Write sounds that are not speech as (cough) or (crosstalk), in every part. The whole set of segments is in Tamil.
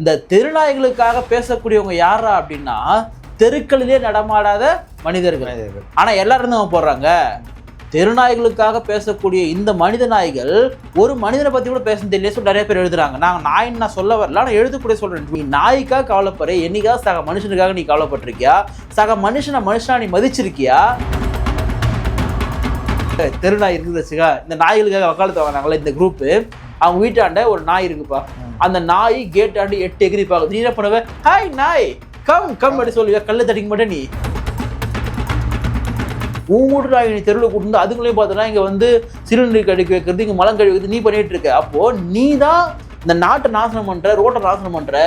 இந்த தெருநாய்களுக்காக பேசக்கூடியவங்க யாரா அப்படின்னா தெருக்களிலே நடமாடாத மனிதர்கள். மனிதர்கள். ஆனா எல்லாரும் தான் போடுறாங்க? தெருநாய்களுக்காக பேசக்கூடிய இந்த மனித நாய்கள் ஒரு மனிதனை பத்தி கூட பேச தெரியல சொல்லி நிறைய பேர் எழுதுறாங்க. நாங்க நாயின்னு நான் சொல்ல வரல ஆனா எழுதக்கூடிய சொல்றேன். நீ நாய்க்காக கவலைப்படுற என்னைக்காவது சக மனுஷனுக்காக நீ கவலைப்பட்டிருக்கியா? சக மனுஷனை மனுஷனா நீ மதிச்சிருக்கியா? தெருநாய் இருக்குது வச்சுக்கா இந்த நாய்களுக்காக வக்காலத்து வாங்கினாங்களே இந்த குரூப்பு அவங்க வீட்டாண்ட ஒரு நாய் இருக்குப்பா. அந்த நாய் கேட் ஆண்டு எட்டு எகிரி பார்க்குது. நீ என்ன பண்ணுவ? ஹாய் நாய். கம் கம் அப்படி சொல்லுவ கல்லு தடிக்க மாட்டேன் நீ. உன் நாய் நீ தெருவில் கூட்டு அதுங்களையும் பார்த்தோன்னா இங்கே வந்து சிறுநீர் கழிக்க வைக்கிறது இங்கே மலம் கழுவி வைக்கிறது நீ பண்ணிட்டு இருக்க. அப்போ நீ தான் இந்த நாட்டை நாசனம் பண்ற ரோட்டை நாசனம் பண்ற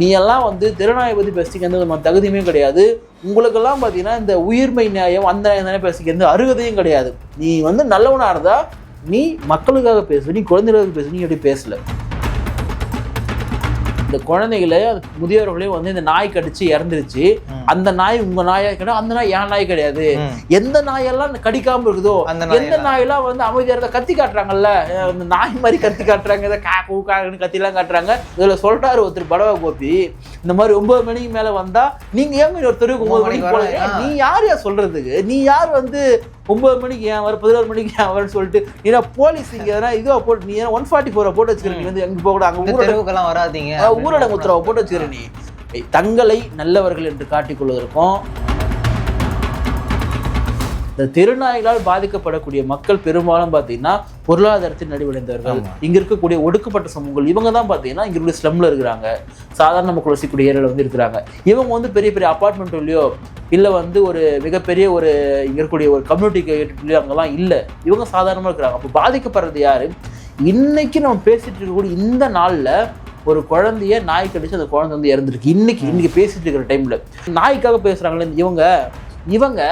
நீ எல்லாம் வந்து திருநாயை பற்றி பேசிக்க எந்த விதமான தகுதியுமே கிடையாது. உங்களுக்கெல்லாம் பார்த்தீங்கன்னா இந்த உயிர்மை நியாயம் அந்த நியாயம் தானே பேசிக்க எந்த அருகதையும் கிடையாது. நீ வந்து நல்லவனாக இருந்தால் நீ மக்களுக்காக பேசு நீ குழந்தைகளுக்காக பேசு நீ எப்படி பேசல. இந்த குழந்தைகளை முதியோர்களையும் வந்து இந்த நாய் கடிச்சு இறந்துருச்சு. அந்த நாய் உங்க நாயா கிடையாது அந்த நாய் என் நாய் கிடையாது. எந்த நாயெல்லாம் கடிக்காம இருக்குதோ எந்த நாயெல்லாம். வந்து அமைதியா இருந்தா கத்தி காட்டுறாங்கல்ல? அந்த நாய் மாதிரி கத்தி காட்டுறாங்க இதை கா கூ கான்னு கத்திலாம் காட்டுறாங்க. இதுல சொல்றாரு ஒருத்தர் படவா கோபி. இந்த மாதிரி ஒன்பது மணிக்கு மேல வந்தா நீங்க ஒரு தெருவுக்கு ஒன்பது மணிக்கு போல. நீ யார் யார் சொல்றதுக்கு? நீ யார் வந்து ஒன்பது மணிக்கு ஏன் வர பதினோரு மணிக்கு ஏன் வரன்னு சொல்லிட்டு நீ போலீஸ் இங்க எதனா இதுவா போட்டு நீ ஒன் ஃபார்ட்டி ஃபோரை போட்டு வச்சுக்கிற நீ? வந்து எங்க போக கூட அங்க இந்த ஊரோட தெருவுக்கெல்லாம் வராதீங்க. ஊரடங்கு உத்தரவை போட்டு வச்சுக்கிற நீ. தங்களை நல்லவர்கள் என்று காட்டிக்கொள்வதற்கும் இந்த தெருநாய்களால் பாதிக்கப்படக்கூடிய மக்கள் பெரும்பாலும் பார்த்தீங்கன்னா பொருளாதாரத்தில் நடிவடைந்தவர்கள். இங்க இருக்கக்கூடிய ஒடுக்கப்பட்ட சமூகங்கள் இவங்க தான் பார்த்தீங்கன்னா இங்க இருக்கிற ஸ்லம்ல இருக்கிறாங்க. சாதாரண மக்கள் வசிக்கக்கூடிய ஏரியாவில் வந்து இருக்கிறாங்க. இவங்க வந்து பெரிய பெரிய அப்பார்ட்மெண்ட்லையோ இல்லை வந்து ஒரு மிகப்பெரிய ஒரு இங்க இருக்கக்கூடிய ஒரு கம்யூனிட்டி கேட்டுலையோ அங்கெல்லாம் இல்லை. இவங்க சாதாரணமாக இருக்கிறாங்க. அப்போ பாதிக்கப்படுறது யாரு? இன்னைக்கு நம்ம பேசிட்டு இருக்கக்கூடிய இந்த நாள்ல ஒரு குழந்தைய நாய் கடிச்சு அந்த குழந்தை வந்து இறந்துருக்கு. இன்னைக்கு இன்னைக்கு பேசிட்டு இருக்கிற டைம்ல நாய்க்காக பேசுறாங்களே இவங்க இவங்க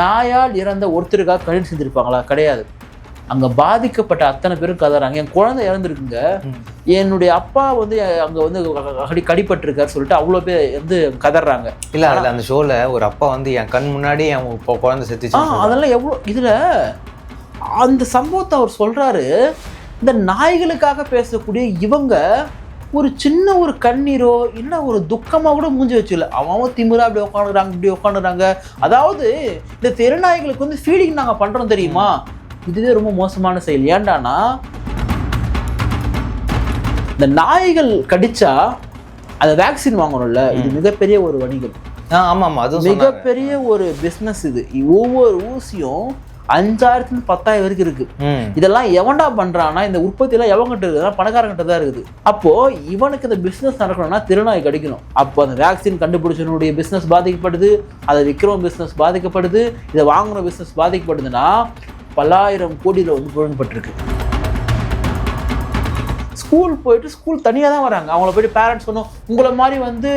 நாயால் இறந்த ஒருத்தருக்காக கழிவு செஞ்சிருப்பாங்களா? கிடையாது. அங்க பாதிக்கப்பட்ட அத்தனை பேரும் கதறாங்க. என் குழந்தை இறந்துருக்குங்க. என்னுடைய அப்பா வந்து அங்க வந்து அடி கடிப்பட்டிருக்காரு சொல்லிட்டு அவ்வளோ பேர் வந்து கதறாங்க. இல்ல அதுல அந்த ஷோல ஒரு அப்பா வந்து என் கண் முன்னாடி என் குழந்தை ஆ செத்துச்சு அதெல்லாம் எவ்வளோ இதுல அந்த சம்பவத்தை அவர் சொல்றாரு. இந்த நாய்களுக்காக பேசக்கூடிய இவங்க ஒரு சின்ன ஒரு கண்ணீரோ இல்லை ஒரு துக்கமா கூட மூஞ்சி வச்சுல அவன் திமிரா அப்படி உட்காந்துறாங்க இப்படி உட்காந்துறாங்க அதாவது இந்த தெருநாய்களுக்கு வந்து ஃபீடிங் நாங்க பண்றோம் தெரியுமா? இதுவே ரொம்ப மோசமான செயல். ஏன்டானா இந்த நாய்கள் கடிச்சா அந்த வேக்சின் வாங்கணும்ல. இது மிகப்பெரிய ஒரு வணிகம். ஆ, ஆமா ஆமா அதுவும் சொன்னாங்க. மிகப்பெரிய ஒரு பிஸ்னஸ் இது. ஒவ்வொரு ஊசியும் அஞ்சாயிரத்துல பத்தாயிரம் வரைக்கும் இருக்கு. இதெல்லாம் எவன்டா பண்றான்னா இந்த உற்பத்தி எல்லாம் எவன்கிட்ட இருக்குதுன்னா பணக்காரங்கிட்ட தான் இருக்குது. அப்போ இவனுக்கு இந்த பிசினஸ் நடக்கணும்னா திருநாய் கிடைக்கணும். அப்போ அந்த வேக்சின் கண்டுபிடிச்சவனுடைய பிசினஸ் பாதிக்கப்படுது அதை விற்கிறவன் பிசினஸ் பாதிக்கப்படுது இதை வாங்குற பிசினஸ் பாதிக்கப்படுதுன்னா பல்லாயிரம் கோடியில் வந்து புழங்கப்பட்டிருக்கு ஸ்கூல் போயிட்டு ஸ்கூல் தனியாக தான் வராங்க. அவங்கள போயிட்டு பேரண்ட்ஸ் சொன்னோம் உங்களை மாதிரி வந்து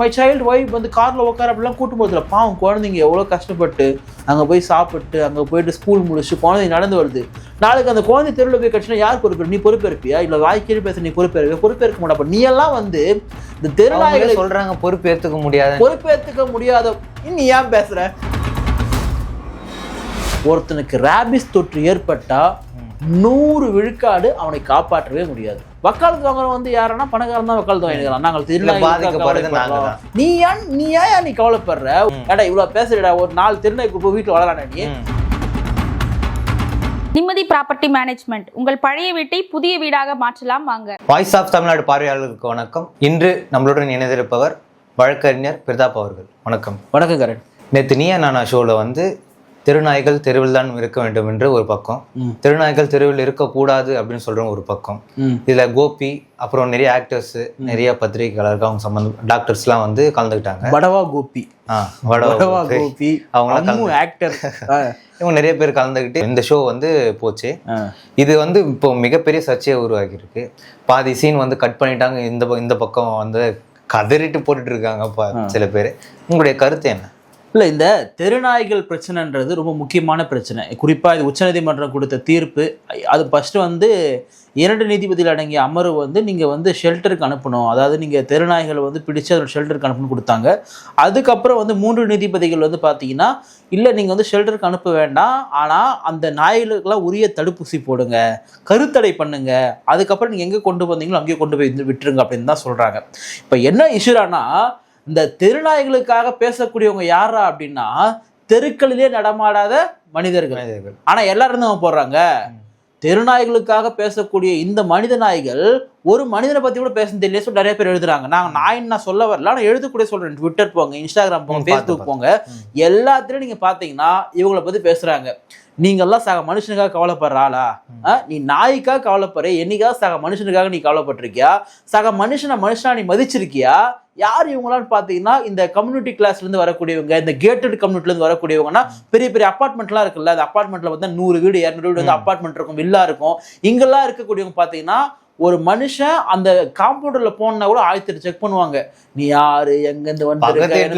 மை சைல்டு ஒய்ஃப் வந்து காரில் உட்கார அப்படிலாம் கூட்டு போகிறதுல பாவம் குழந்தைங்க எவ்வளோ கஷ்டப்பட்டு அங்கே போய் சாப்பிட்டு அங்கே போயிட்டு ஸ்கூல் முடிச்சு குழந்தை நடந்து வருது. நாளைக்கு அந்த குழந்தை தெருவில் போய் கட்சினா யார் பொறுப்பு நீ பொறுப்பேற்பியா? இல்லை வாய்க்கீழ் பேச நீ பொறுப்பேற்க பொறுப்பேற்க மாட்டா. நீ எல்லாம் வந்து இந்த தெருநாய்களை சொல்றாங்க பொறுப்பு ஏத்துக்க முடியாது. பொறுப்பேற்றுக்க முடியாத நீ ஏன் பேசுற? ஒருத்தனுக்கு ரேபிஸ் தொற்று ஏற்பட்டா நூறு விழுக்காடு அவனை காப்பாற்றவே முடியாது. வக்காலத்து வாங்குறவன் வந்து யாருன்னா பணக்காரன் தான் வக்காலத்து வாங்கிக்கலாம் நாங்கள். தான். நீ ஏன் நீ ஏன் நீ கவலைப்படுற? ஏடா இவ்வளவு பேசுறடா ஒரு நாலு திருநாய் குப்பை வீட்டுல வளரானே நீ. நிம்மதி ப்ராப்பர்ட்டி மேனேஜ்மெண்ட். உங்கள் பழைய வீட்டை புதிய வீடாக மாற்றலாம் வாங்க. வாய்ஸ் ஆஃப் தமிழ்நாடு பார்வையாளர்களுக்கு வணக்கம். இன்று நம்மளுடன் இணைந்திருப்பவர் வழக்கறிஞர் பிரதாப் அவர்கள். வணக்கம். வணக்கம் கரண். நேற்று நீயா நானா ஷோவில் வந்து திருநாய்கள் தெருவில் தான் இருக்க வேண்டும் என்று ஒரு பக்கம். திருநாய்கள் தெருவில் இருக்கக்கூடாது அப்படின்னு சொல்றவங்க ஒரு பக்கம். இதுல கோபி அப்புறம் நிறைய ஆக்டர்ஸ் நிறைய பத்திரிகையாளர்கள் அவங்க சம்பந்தம் டாக்டர்ஸ்லாம் வந்து கலந்துக்கிட்டாங்க. படவா கோபி. வடவா கோபி. அம்மு ஆக்டர் இவங்க நிறைய பேர் கலந்துக்கிட்டு இந்த ஷோ வந்து போச்சு. இது வந்து இப்போ மிகப்பெரிய சர்ச்சையை உருவாக்கி இருக்கு பாதி சீன் வந்து கட் பண்ணிட்டாங்க. இந்த இந்த பக்கம் வந்து கதறிட்டு போட்டுட்டு இருக்காங்க பா- சில பேர். உங்களுடைய கருத்து என்ன? இல்லை இந்த தெருநாய்கள் பிரச்சனைன்றது ரொம்ப முக்கியமான பிரச்சனை. குறிப்பாக இது உச்சநீதிமன்றம் கொடுத்த தீர்ப்பு. அது ஃபஸ்ட்டு வந்து இரண்டு நீதிபதிகள் அடங்கிய அமர்வு வந்து நீங்கள் வந்து ஷெல்டருக்கு அனுப்பணும். அதாவது நீங்கள் தெருநாய்களை வந்து பிடிச்சு அதோட ஷெல்டருக்கு அனுப்பணும்னு கொடுத்தாங்க. அதுக்கப்புறம் வந்து மூன்று நீதிபதிகள் வந்து பார்த்தீங்கன்னா இல்லை நீங்கள் வந்து ஷெல்டருக்கு அனுப்ப வேண்டாம். ஆனால் அந்த நாய்களுக்கெல்லாம் உரிய தடுப்பூசி போடுங்க. கருத்தடை பண்ணுங்க. அதுக்கப்புறம் நீங்கள் எங்கே கொண்டு வந்தீங்களோ அங்கேயே கொண்டு போய் விட்டுருங்க அப்படின்னு தான் சொல்கிறாங்க இப்போ என்ன இஷ்யூரானா இந்த தெருநாய்களுக்காக பேசக்கூடியவங்க யாரா அப்படின்னா தெருக்களிலே நடமாடாத மனிதர்கள். மனிதர்கள். ஆனா எல்லாரும் தான் போடுறாங்க? தெருநாய்களுக்காக பேசக்கூடிய இந்த மனித நாய்கள் ஒரு மனிதனை பத்தி கூட பேச தெரியல. சொல்லி நிறைய பேர் எழுதுறாங்க. நாங்க நாயின்னு நான் சொல்ல வரல. ஆனா எழுதக்கூடிய சொல்றேன். ட்விட்டர் போங்க இன்ஸ்டாகிராம் போங்க ஃபேஸ்புக் போங்க. எல்லாத்துலயும் நீங்க பாத்தீங்கன்னா இவங்கள பத்தி பேசுறாங்க. நீங்கெல்லாம் சக மனுஷனுக்காக கவலைப்படுற ஆளா? நீ நாய்க்காக கவலைப்படுற என்னைக்காவது சக மனுஷனுக்காக நீ கவலைப்பட்டிருக்கியா? சக மனுஷனை மனுஷனா நீ மதிச்சிருக்கியா? யார் இவங்களான்னு பார்த்தீங்கன்னா இந்த கம்யூனிட்டி கிளாஸ்ல இருந்து வரக்கூடியவங்க இந்த கேட்டட் கம்யூனிட்டில இருந்து வரக்கூடியவங்கன்னா பெரிய பெரிய அப்பார்ட்மெண்ட்லாம் இருக்குல்ல அந்த அப்பார்ட்மெண்ட்ல வந்து நூறு வீடு இரநூறு வீடு வந்து அப்பார்ட்மெண்ட் இருக்கும் வில்லா இருக்கும். இங்கெல்லாம் இருக்கக்கூடியவங்க பார்த்தீங்கன்னா ஒரு மனுஷன் அந்த காம்பவுண்டர்ல போனா கூட ஆயிரத்தி செக் பண்ணுவாங்க. நீ யாரு? எங்க இருந்து பக்கத்து வந்து தெரியாது.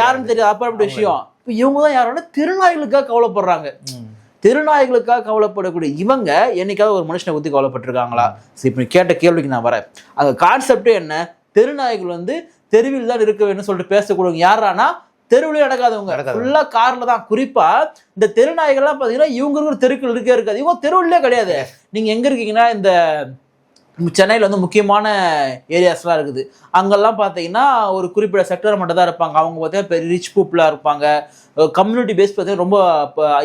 யாருன்னு தெரியாது. அப்பாற்பட்ட விஷயம். இப்போ இவங்க தான் யாருன்னா திருநாய்களுக்காக கவலைப்படுறாங்க. திருநாய்களுக்காக கவலைப்படக்கூடிய இவங்க என்னைக்காவது ஒரு மனுஷனை பத்தி கவலைப்பட்டிருக்காங்களா? சரி இப்போ கேட்ட கேள்விக்கு நான் வரேன். அங்க கான்செப்டே என்ன? தெருநாய்கள் வந்து தெருவில் தான் இருக்க வேணும்னு சொல்லிட்டு பேசக்கூடியவங்க யாரானா தெருவிலே நடக்காதவங்க. நடக்காதவங்க. ஃபுல்லா கார்ல தான். குறிப்பா இந்த தெருநாய்கள்லாம் பாத்தீங்கன்னா இவங்க இருக்கிற தெருக்கள் இருக்கே இருக்காது. இவங்க தெருவிலே கிடையாது. நீங்க எங்க இருக்கீங்கன்னா இந்த சென்னையில் வந்து முக்கியமான ஏரியாஸ்லாம் இருக்குது. அங்கெல்லாம் பார்த்தீங்கன்னா ஒரு குறிப்பிட்ட செக்டர் மட்டும் தான் இருப்பாங்க. அவங்க பார்த்தீங்கன்னா பெரிய ரிச் பீப்புளாக இருப்பாங்க. கம்யூனிட்டி பேஸ் பார்த்தீங்கன்னா ரொம்ப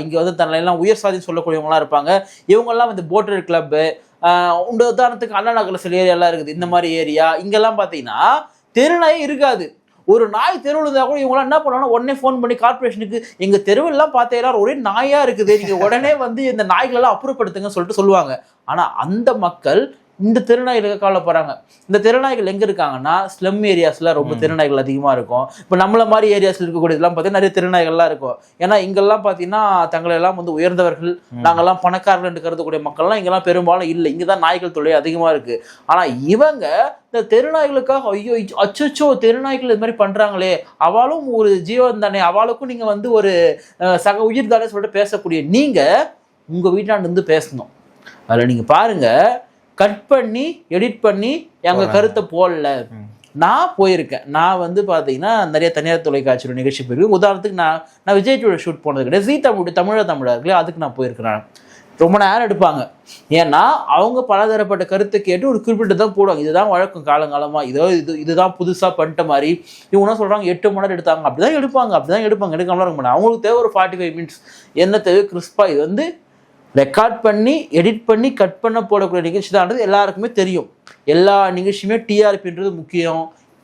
இங்கே வந்து தன்னையெல்லாம் உயர் சாதின்னு சொல்லக்கூடியவங்களாம் இருப்பாங்க. இவங்கெல்லாம் வந்து போட்டர் கிளப்பு உண்டு உதாரணத்துக்கு அண்ணா நகரில் சில ஏரியாலாம் இருக்குது. இந்த மாதிரி ஏரியா இங்கெல்லாம் பார்த்தீங்கன்னா தெருநாயே இருக்காது. ஒரு நாய் தெருவில் இருந்தால் கூட இவங்களாம் என்ன பண்ணுவாங்கன்னா உடனே ஃபோன் பண்ணி கார்ப்பரேஷனுக்கு எங்கள் தெருவெல்லாம் பார்த்தீங்கன்னா ஒரே நாயாக இருக்குது. நீங்கள் உடனே வந்து இந்த நாய்களெல்லாம் அப்புறப்படுத்துங்கன்னு சொல்லிட்டு சொல்லுவாங்க. ஆனால் அந்த மக்கள் இந்த தெருநாய்களுக்கு கவலைப்படுறாங்க இந்த தெருநாய்கள் எங்க இருக்காங்கன்னா ஸ்லம் ஏரியாஸ்ல ரொம்ப தெருநாய்கள் அதிகமா இருக்கும். இப்போ நம்மள மாதிரி ஏரியாஸ்ல இருக்கக்கூடியதெல்லாம் பார்த்தீங்கன்னா நிறைய தெருநாய்கள்லாம் இருக்கும். ஏன்னா இங்கெல்லாம் பார்த்தீங்கன்னா தங்களை எல்லாம் வந்து உயர்ந்தவர்கள் நாங்கெல்லாம் பணக்காரர்கள் என்று கருதக்கூடிய மக்கள்லாம் இங்கெல்லாம் பெரும்பாலும் இல்லை. இங்கே தான் நாய்கள் தொல்லை அதிகமா இருக்கு. ஆனா இவங்க இந்த தெருநாய்களுக்காக ஐயோ அச்சோ தெருநாய்கள் இது மாதிரி பண்றாங்களே. அவளும் ஒரு ஜீவன் தானே. அவளுக்கும் நீங்க வந்து ஒரு சக உயிர் தானே சொல்லிட்டு பேசக்கூடிய. நீங்க உங்க வீட்டாண்டு இருந்து பேசணும். அதில் நீங்க பாருங்க கட் பண்ணி எடிட் பண்ணி எங்க போடுறாங்க. கருத்தை போடல. நான் போயிருக்கேன். நான் வந்து பார்த்தீங்கன்னா நிறைய தனியார் தொலைக்காட்சியோட நிகழ்ச்சி போயிருக்கேன். உதாரணத்துக்கு நான் நான் விஜய் டிவியோட ஷூட் போனது கிடையாது. ஜீ தமிழ் தமிழ தமிழா இருக்குல்ல அதுக்கு நான் போயிருக்கிறேன். ரொம்ப நேரம் எடுப்பாங்க. ஏன்னா அவங்க பலதரப்பட்ட கருத்தை கேட்டு ஒரு குறிப்பிட்ட தான் போடுவாங்க. இதுதான் வழக்கம் காலங்காலமாக இதோ இது இதுதான் புதுசாக பண்ணிட்ட மாதிரி. இவங்க சொல்கிறாங்க எட்டு மணி நேரம் எடுத்தாங்க. அப்படிதான் எடுப்பாங்க. அப்படிதான் எடுப்பாங்க. எடுக்காமலாம் இருக்க மாட்டாங்க. அவங்களுக்கு தேவை ஒரு ஃபார்ட்டி ஃபைவ் மினிட்ஸ் என்ன தேவை? கிறிஸ்பாக இது வந்து ரெக்கார்ட் பண்ணி எடிட் பண்ணி கட் பண்ண போடக்கூடிய நிகழ்ச்சி தான்றது எல்லாருக்குமே தெரியும். எல்லா நிகழ்ச்சியுமே டிஆர்பின்றது முக்கியம்.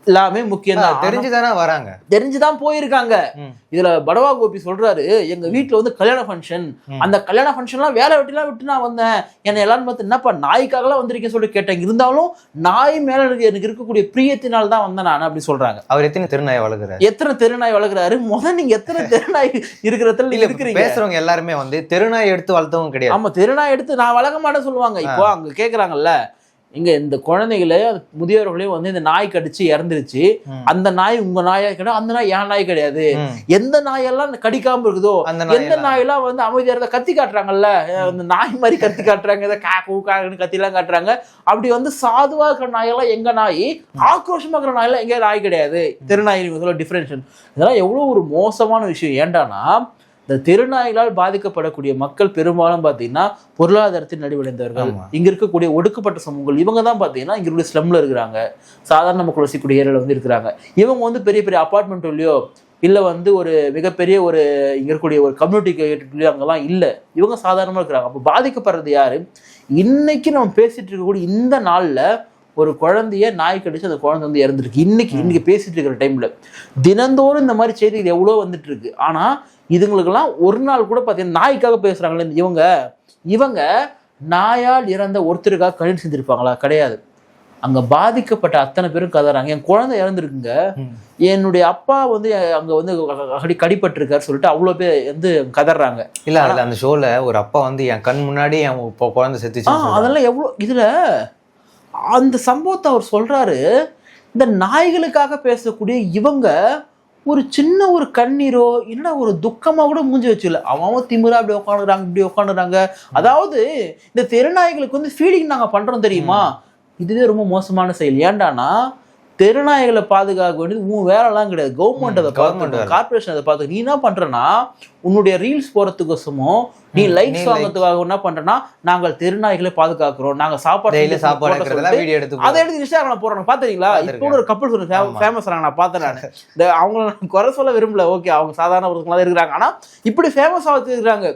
எல்லாமே முக்கியம் தான் தெரிஞ்சுதானே வராங்க. தெரிஞ்சுதான் போயிருக்காங்க. இதுல படவா கோபி சொல்றாரு எங்க வீட்ல வந்து கல்யாண ஃபங்க்ஷன். அந்த கல்யாண ஃபங்க்ஷன்லாம் வேலை வெட்டிலாம் விட்டு நான் வந்தேன். என்னை எல்லாரும் பார்த்து என்னப்பா நாய்க்காகலாம் வந்திருக்கேன்னு சொல்லி கேட்டேன். இருந்தாலும் நாய் மேல எனக்கு இருக்கக்கூடிய பிரியத்தினால தான் வந்தேன் நான் அப்படி சொல்றாங்க. அவர் எத்தனை திருநாயை வளர்க்குறாரு? எத்தனை தெருநாய் வளர்க்குறாரு? முதல் நீங்க எத்தனை (laughs) தெருநாய் இருக்கிறதுல இல்ல இருக்கிறீங்க? பேசுறவங்க எல்லாருமே வந்து தெருநாய் எடுத்து வளர்த்தவங்க கிடையாது. ஆமா தெருநாய் எடுத்து நான் வளர்க்க மாட்டேன்னு சொல்லுவாங்க. இப்போ அங்க கேக்குறாங்கல்ல இங்க இந்த குழந்தைகளே முதியோர்களையும் வந்து இந்த நாய் கடிச்சு இறந்துருச்சு. அந்த நாய் உங்க நாயா கிடையாது அந்த நாய் என் நாய் கிடையாது. எந்த நாயெல்லாம் கடிக்காம இருக்குதோ அந்த எந்த நாயெல்லாம். வந்து அமைதியா இருந்தா கத்தி காட்டுறாங்கல்ல அந்த நாய் மாதிரி கத்தி காட்டுறாங்க இதை கா கூ கான்னு கத்திலாம் காட்டுறாங்க. அப்படி வந்து சாதுவா இருக்கிற நாயெல்லாம் எங்க நாய்? ஆக்ரோஷமா இருக்கிற நாயெல்லாம் எங்க நாய் கிடையாது. தெருநாய் சொல்ல டிஃபரன்ஷன் இதெல்லாம் எவ்வளவு ஒரு மோசமான விஷயம். ஏண்டானா இந்த தெருநாய்களால் பாதிக்கப்படக்கூடிய மக்கள் பெரும்பாலும் பார்த்தீங்கன்னா பொருளாதாரத்தில் நடிவடைந்தவர்கள் ஆமா. இங்க இருக்கக்கூடிய ஒடுக்கப்பட்ட சமூகங்கள் இவங்க தான் பார்த்தீங்கன்னா இங்க இருக்கக்கூடிய ஸ்லம்ல இருக்கிறாங்க. சாதாரண மக்கள் வசிக்கக்கூடிய ஏரியாவில் வந்து இருக்கிறாங்க. இவங்க வந்து பெரிய பெரிய அப்பார்ட்மெண்ட்லையோ இல்லை வந்து ஒரு மிகப்பெரிய ஒரு இங்க இருக்கக்கூடிய ஒரு கம்யூனிட்டி அங்கெல்லாம் இல்லை. இவங்க சாதாரணமாக இருக்கிறாங்க. அப்போ பாதிக்கப்படுறது யாரு? இன்னைக்கு நம்ம பேசிட்டு இருக்கக்கூடிய இந்த நாள்ல ஒரு குழந்தைய நாய் கடிச்சு அந்த குழந்தை வந்து இறந்துருக்கு. இன்னைக்கு இன்னைக்கு பேசிட்டு இருக்கிற டைம்ல தினந்தோறும் இந்த மாதிரி செய்திகள் எவ்வளோ வந்துட்டு இருக்கு. ஆனா இதுங்களுக்கெல்லாம் ஒரு நாள் கூட பார்த்தீங்கன்னா நாய்க்காக பேசுறாங்களே இந்த இவங்க. இவங்க நாயால் இறந்த ஒருத்தருக்காக கழிவு செஞ்சிருப்பாங்களா? கிடையாது. அங்க பாதிக்கப்பட்ட அத்தனை பேரும் கதறாங்க. என் குழந்தை இறந்துருக்குங்க. என்னுடைய அப்பா வந்து அங்க வந்து கடி கடிபட்டிருக்காரு சொல்லிட்டு அவ்வளோ பேர் வந்து கதறாங்க. இல்ல அதுல அந்த ஷோல ஒரு அப்பா வந்து என் கண் முன்னாடி என் குழந்தை செத்துச்சு அதெல்லாம் எவ்வளோ இதுல அந்த சம்பவத்தை அவர் சொல்றாரு. இந்த நாய்களுக்காக பேசக்கூடிய இவங்க ஒரு சின்ன ஒரு கண்ணீரோ இல்லைன்னா ஒரு துக்கமா கூட மூஞ்சி வச்சுல அவன் அவன் திமிரா அப்படி உட்காந்துறாங்க இப்படி உட்காந்துறாங்க அதாவது இந்த தெருநாய்களுக்கு வந்து ஃபீடிங் நாங்க பண்றோம் தெரியுமா? இதுவே ரொம்ப மோசமான செயல். ஏன்டானா தெருநாய்களை பாதுகாக்க வேண்டியது உன் வேலைலாம் கிடையாது. கவர்மெண்ட் அதை ம், government பார்த்து வேலை. கார்பரேஷன் அதை பார்த்து நீ என்ன பண்றனா உன்னுடைய ரீல்ஸ் போறதுக்கோசமோ நீ லைக்ஸ் வாங்குறதுக்காக என்ன பண்றனா நாங்கள் தெருநாய்களை பாதுகாக்கிறோம். நாங்க சாப்பாடு சாப்பாடு வீடியோ எடுத்து அதை. எடுத்து இன்ஸ்டாகிராம் போறாங்க பாத்தீங்களா இப்போ. ஒரு கப்பல் சொல்லு ஆமா. ஃபேமஸ் நான் பார்த்தேன் நான். அவங்கள நான் குறை சொல்ல விரும்பல. ஓகே அவங்க சாதாரண ஒருத்தங்களா இருக்கிறாங்க. ஆனா இப்படி ஃபேமஸ் ஆகுது இருக்கிறாங்க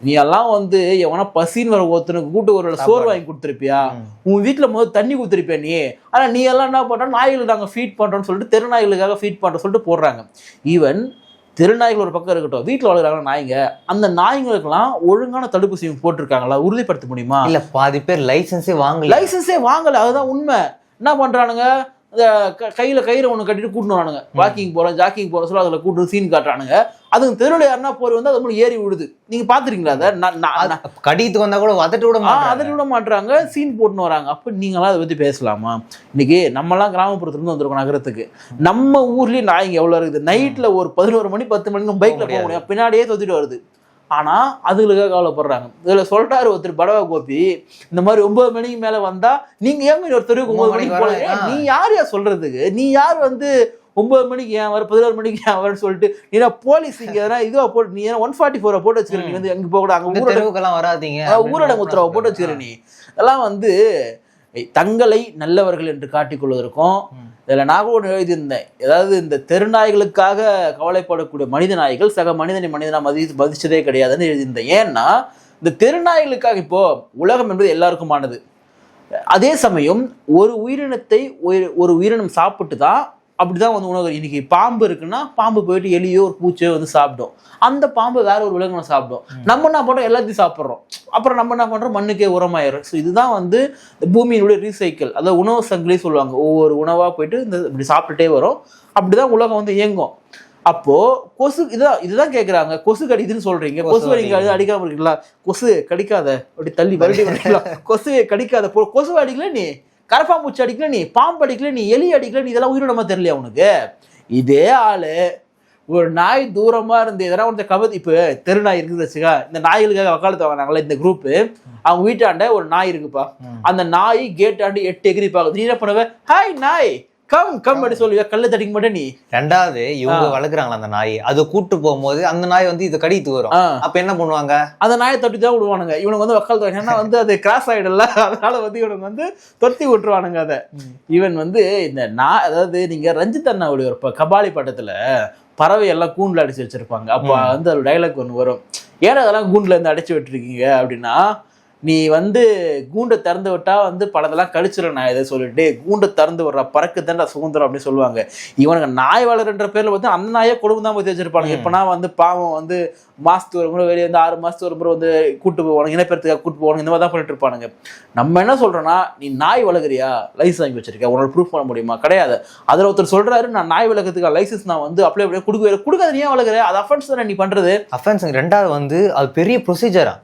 நீ எல்லாம் வந்து எவனா பசின்னு வர ஒருத்தனுக்கு கூட்டு ஒரு சோறு வாங்கி கொடுத்துருப்பியா. உன் வீட்டுல முதல்ல தண்ணி கொடுத்துருப்பியா நீ? ஆனா நீ எல்லாம் என்ன பண்ற? நாய்களுக்கு நாங்க ஃபீட் பண்றோம்னு சொல்லிட்டு தெருநாய்களுக்காக ஃபீட் பண்றோம் சொல்லிட்டு போடுறாங்க. ஈவன் திருநாய்கள் ஒரு பக்கம் இருக்கட்டும் வீட்டில் வளர்க்குறாங்க நாய்ங்க அந்த நாய்ங்களுக்கெல்லாம் ஒழுங்கான தடுப்பூசி போட்டிருக்காங்களா? உறுதிப்படுத்த முடியுமா? இல்ல பாதி பேர் லைசென்ஸே வாங்கல. லைசன்ஸே வாங்கல அதுதான் உண்மை. என்ன பண்றானுங்க? இந்த க- கையில கயிறு ஒண்ணு கட்டிட்டு கூட்டிட்டு வரானுங்க. வாக்கிங் போறோம் ஜாக்கிங் போறோம் சொல்ல அதுல கூட்டு சீன் காட்டுறானுங்க. அதுங்க தெருவில் யாருன்னா போய் வந்து அது மூலம் ஏறி விடுது நீங்க பாத்துறீங்களா அதை? நான் கடித்து வந்தா கூட அதட்டு விட ஆ, மாட்டாங்க. அதை விட மாட்றாங்க. சீன் போட்டுன்னு வராங்க. அப்ப நீங்களாம் அதை பத்தி பேசலாமா? இன்னைக்கு நம்மலாம் கிராமப்புறத்துல இருந்து வந்திருக்கோம் நகரத்துக்கு. நம்ம ஊர்லயே நாய்ங்க எவ்வளவு இருக்குது? நைட்ல ஒரு பதினோரு மணி பத்து மணிக்கு பைக்ல போக. முடியும் பின்னாடியே தொத்திட்டு வருது. ஆனா அதுகளுக்காக கவலைப்படுறாங்க. இதுல சொல்றாரு ஒருத்தர் படவா கோபி இந்த மாதிரி ஒன்பது மணிக்கு மேல வந்தா நீங்க ஏங்க ஒரு தெருவுக்கு ஒன்பது மணிக்கு ஆ. நீ யார் யார் சொல்றதுக்கு? நீ யார் வந்து ஒன்பது மணிக்கு ஏன் வர பதினோரு மணிக்கு ஏன் வரன்னு சொல்லிட்டு நீ போலீஸ் இங்க எதனா இதுவா போட்டு நீ ஒன் ஃபார்ட்டி ஃபோரை போட்டு வச்சுக்கிற நீ வந்து எங்க போக கூட அங்க இந்த ஊரோட தெருவுக்கெல்லாம் வராதீங்க ஊரடங்கு உத்தரவை போட்டு வச்சுக்கிற நீ. இதெல்லாம் வந்து தங்களை நல்லவர்கள் என்று காட்டிக்கொள்வதற்கும். இதில் நான் கூட ஒன்று எழுதியிருந்தேன். ஏதாவது இந்த தெருநாய்களுக்காக கவலைப்படக்கூடிய மனித நாய்கள் சக மனிதனை மனிதனா மதி மதிச்சதே கிடையாதுன்னு எழுதியிருந்தேன். ஏன்னா இந்த தெருநாய்களுக்காக இப்போ உலகம் என்பது எல்லாருக்குமானது. அதே சமயம் ஒரு உயிரினத்தை ஒரு- ஒரு உயிரினம் சாப்பிட்டு தான் அப்படிதான் வந்து உணவு இன்னைக்கு பாம்பு இருக்குன்னா பாம்பு போயிட்டு எலியோ ஒரு பூச்சியோ வந்து சாப்பிடும். அந்த பாம்பு வேற ஒரு விலங்கினம் சாப்பிடும். நம்ம என்ன பண்றோம்? எல்லாத்தையும் சாப்பிட்றோம். அப்புறம் நம்ம என்ன பண்றோம்? மண்ணுக்கே உரமாயிரும். ஸோ இதுதான் வந்து பூமியினுடைய ரீசைக்கிள் அதாவது உணவு சங்கிலி சொல்லுவாங்க. ஒவ்வொரு உணவா போயிட்டு இந்த இப்படி சாப்பிட்டுட்டே வரும். அப்படிதான் உலகம் வந்து இயங்கும். அப்போ கொசு இதான் இதுதான் கேக்குறாங்க. கொசு கடிக்குதுன்னு சொல்றீங்க. கொசு நீங்க. அடிக்காம இருக்கீங்களா? கொசு கடிக்காத. அப்படி தள்ளி மறுபடியும்? (laughs) கொசு கடிக்காத. கொசு அடிக்கல நீ? கரப்பாம்பூச்சி அடிக்கல நீ பாம்பு அடிக்கல நீ எலி அடிக்கல நீ இதெல்லாம் உயிரினமா தெரியலையா உனக்கு? இதே ஆளு ஒரு நாய் தூரமா இருந்து எதனா ஒருத்த கபதி இப்போ தெரு நாய் இருக்குது வச்சுக்கா இந்த நாய்களுக்காக வக்காலத்து வாங்கினாங்களே இந்த குரூப் அவங்க வீட்டாண்ட ஒரு நாய் இருக்குப்பா. அந்த நாய் கேட்டாண்டு எட்டு எகிரி பார்க்குது நீ என்ன பண்ணுவ? ஹாய் நாய்! கம் கம் அப்படி சொல்லுவியா? கல்ல தடிக்க மாட்டே நீ. ரெண்டாவது இவங்க. வளர்க்குறாங்களா அந்த நாய். அது கூட்டு போகும்போது அந்த நாய் வந்து இது கடித்து வரும். அப்ப என்ன பண்ணுவாங்க? அந்த நாயை தொட்டி தான் விடுவானுங்க. இவனுக்கு வந்து வாங்க ஏன்னா வந்து அது கிராஸ் ஆயிடல அதனால வந்து இவனுக்கு வந்து தொத்தி விட்டுருவானுங்க அதை. இவன் வந்து இந்த நான் அதாவது நீங்க ரஞ்சித் அண்ணாவுடைய ஒரு கபாலி படத்துல பறவை எல்லாம் கூண்டுல அடிச்சு வச்சிருப்பாங்க. அப்ப. வந்து ஒரு டைலாக் ஒன்று வரும். ஏன்னா அதெல்லாம் கூண்டுல இருந்து அடைச்சு விட்டுருக்கீங்க அப்படின்னா நீ வந்து கூண்டை திறந்து விட்டா வந்து பலதெல்லாம் கடிச்சிடும் நான் இதை சொல்லிட்டு கூண்டை திறந்து விடுற பறக்கு தான்டா சுதந்திரம் அப்படின்னு சொல்லுவாங்க. இவனுங்க நாய் வளர்ன்ற பேர்ல வந்து அந்த நாயே குடும்பம் தான் பத்தி வச்சிருப்பாங்க ம். எப்பனா வந்து பாவம் வந்து மாசத்துக்கு ஒரு முறை வெளியே வந்து ஆறு மாசத்துக்கு ஒரு முறை வந்து கூட்டு போவானுங்க இனப்பெருத்துக்காக கூட்டு போவானுங்க இந்த மாதிரி தான் பண்ணிட்டு இருப்பானுங்க. நம்ம என்ன சொல்றோம்னா நீ நாய் வளர்க்குறியா? லைசன்ஸ் வாங்கி வச்சிருக்க உன்னால ப்ரூஃப் பண்ண முடியுமா? கிடையாது. அதுல ஒருத்தர் சொல்றாரு நான் நாய் வளர்க்கறதுக்கு லைசன்ஸ் நான் வந்து அப்ளை பண்ணி கொடுக்க கொடுக்காத ஏன் வளர்க்குற? அது அஃபென்ஸ் தானே நீ பண்றது. அஃபென்ஸ் ரெண்டாவது வந்து அது பெரிய ப்ரொசீஜரா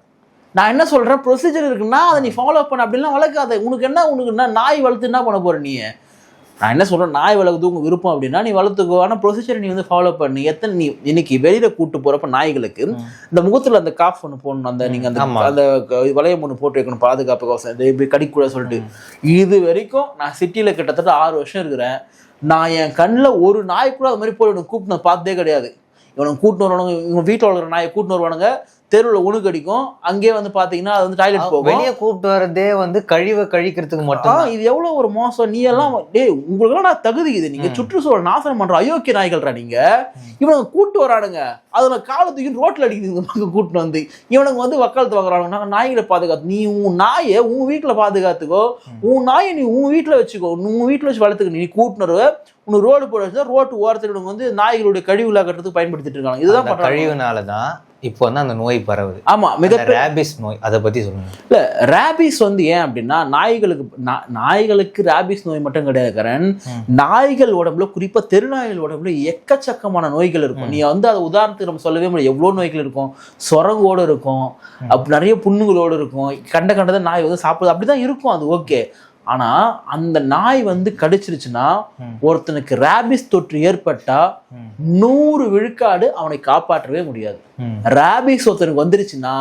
நான் என்ன சொல்றேன்? ப்ரொசீஜர் இருக்குன்னா அதை நீ ஃபாலோ பண்ண. அப்படிலாம் வளர்க்காத. உனக்கு என்ன உனக்கு என்ன நாய் வளர்த்து என்ன பண்ண போற நீ? நான் என்ன சொல்றேன்? நாய் வளர்க்குறது உங்க விருப்பம் அப்படின்னா நீ வளர்த்துக்கோ. ஆனா ப்ரொசீஜர் நீ வந்து ஃபாலோ பண்ணு. எத்தனை நீ இன்னைக்கு வெளியில கூட்டு போறப்ப நாய்களுக்கு இந்த முகத்துல அந்த காஃப் ஒன்று போடணும். அந்த நீங்க அந்த. அந்த வளையம் ஒன்று போட்டு வைக்கணும். பாதுகாப்பு கவசம் இது இப்படி கடிக்கூட சொல்லிட்டு. இது வரைக்கும் நான் சிட்டில கிட்டத்தட்ட ஆறு வருஷம் இருக்கிறேன். நான் என் கண்ணில் ஒரு நாய் கூட அது மாதிரி போய் இவனுக்கு கூப்பிட்டு நான் பார்த்ததே கிடையாது. இவனுக்கு கூட்டின்னு வருவானுங்க இவங்க வீட்டில் வளர்க்குற நாயை கூட்டின்னு வருவானுங்க. தெருவில் உணு கடிக்கும். அங்கேயே வந்து பார்த்தீங்கன்னா அது வந்து டாய்லெட் போகும். வெளியே கூப்பிட்டு வரதே வந்து கழிவை கழிக்கிறதுக்கு மட்டும் இது எவ்வளவு ஒரு மோசம். நீ எல்லாம் டேய் உங்களுக்கு நான் தகுதி இது. நீங்க ம். சுற்றுச்சூழல் நாசனம் பண்ற அயோக்கிய நாய்கள்ரா நீங்க. இவனுங்க கூட்டு வரானுங்க. அதுல காலத்துக்கு ரோட்ல அடிக்குது. கூட்டு வந்து. இவனுங்க வந்து வக்காலத்து வாங்குறானுங்க நாங்க நாய்களை பாதுகாத்து நீ உன் நாயை உன் வீட்டுல பாதுகாத்துக்கோ. உன் நாயை நீ உன் வீட்டுல வச்சுக்கோ. உன் வீட்டுல வச்சு வளர்த்துக்க. நீ கூட்டுனரு உனக்கு ரோடு போட ரோட்டு ஓரத்தில் வந்து நாய்களுடைய கழிவு கட்டுறதுக்கு பயன்படுத்திட்டு இருக்காங்க. இதுதான் கழிவுனால தான் இப்போ வந்து அந்த நோய் பரவுது. ஆமா மிக ரேபிஸ் நோய் அதை பத்தி சொல்லுங்க. இல்ல ரேபிஸ் வந்து ஏன் அப்படின்னா நாய்களுக்கு நாய்களுக்கு ரேபிஸ் நோய் மட்டும் கிடையாது கரண். நாய்கள் உடம்புல குறிப்பா தெருநாய்கள் உடம்புல எக்கச்சக்கமான நோய்கள் இருக்கும். நீ வந்து அதை உதாரணத்துக்கு நம்ம சொல்லவே முடியாது. எவ்வளவு நோய்கள் இருக்கும்? சொரங்கோடு இருக்கும். நிறைய புண்ணுங்களோடு இருக்கும். கண்ட கண்டதை நாய் வந்து சாப்பிடுது. அப்படிதான் இருக்கும் அது ஓகே. ஆனா அந்த நாய் வந்து கடிச்சிருச்சுன்னா. ஒருத்தனுக்கு ரேபிஸ் தொற்று ஏற்பட்டா. நூறு விழுக்காடு அவனை காப்பாற்றவே முடியாது. ரேபிஸ் ஒருத்தனுக்கு வந்துருச்சுன்னா